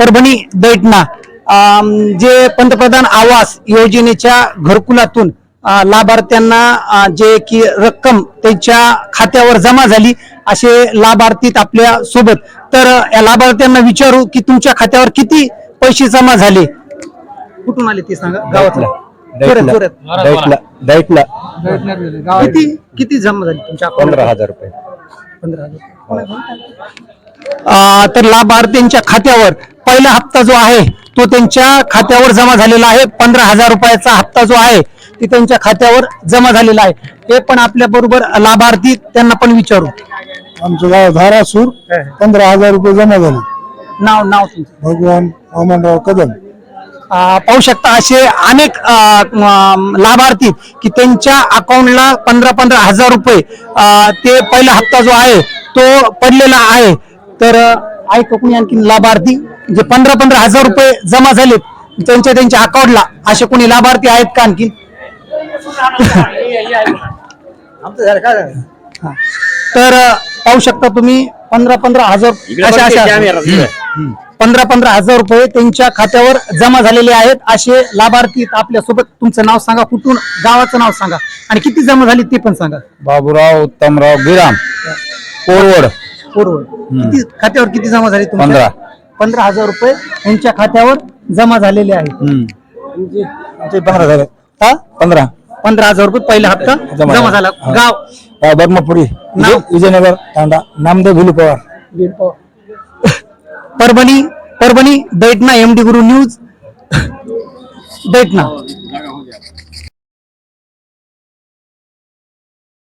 परभणी दैटना अम, जे पंतप्रधान आवास योजनेच्या घरकुलातून लाभार्थ्यांना जे की रक्कम त्यांच्या खात्यावर जमा झाली असे लाभार्थीत आपल्यासोबत. तर या लाभार्थ्यांना विचारू की तुमच्या खात्यावर किती पैसे जमा झाले? कुठून आले ते सांगा? गावातला किती? किती जमा झाली तुमच्या? पंधरा हजार रुपये. पंधरा हजार. तर लाभार्थ्यांच्या खात्यावर पहिला हप्ता जो आहे तो त्यांच्या खात्यावर जमा झालेला आहे. पंधरा हजार रुपयाचा हप्ता जो आहे ती त्यांच्या खात्यावर जमा झालेला आहे. ते पण आपल्या बरोबर लाभार्थी त्यांना पण विचारू. आमचं गाव धारासूर. पंधरा हजार रुपये जमा झाले. नाव नाव तुमचं. भगवान वामनराव कदम. पाहू शकता असे अनेक लाभार्थी की त्यांच्या अकाउंटला पंधरा पंधरा हजार रुपये ते पहिला हप्ता जो आहे तो पडलेला आहे. तर आहे का कोणी आणखी लाभार्थी जे पंधरा पंधरा हजार रुपये जमा झालेत त्यांच्या त्यांच्या अकाउंटला असे कोणी लाभार्थी आहेत का आणखी हा. तर पाहू शकता तुम्ही पंधरा पंधरा हजार अशा अशा पंधरा पंधरा हजार रुपये त्यांच्या खात्यावर जमा झालेले आहेत. असे लाभार्थी आपल्यासोबत तुमचं नाव सांगा कुठून? गावाचं नाव सांगा. आणि किती जमा झाली ते पण सांगा. बाबूराव उत्तमराव गिराम कोरवड. बरोबर किती खात्यावर किती जमा झाली तुमच्या? पंधरा. पंधरा हजार रुपये यांच्या खात्यावर जमा झालेले आहेत. आमचे पंधरा झाले. हा? पंधरा. पंधरा हजार रुपये पहिला हप्ता जमा जमा झाला. झाला. गाव. बर्मापुरी नाव? विजयनगर तांडा नामदेव भिलू पवार. परभणी परभणी दैटना एम डी गुरु न्यूज. दैटना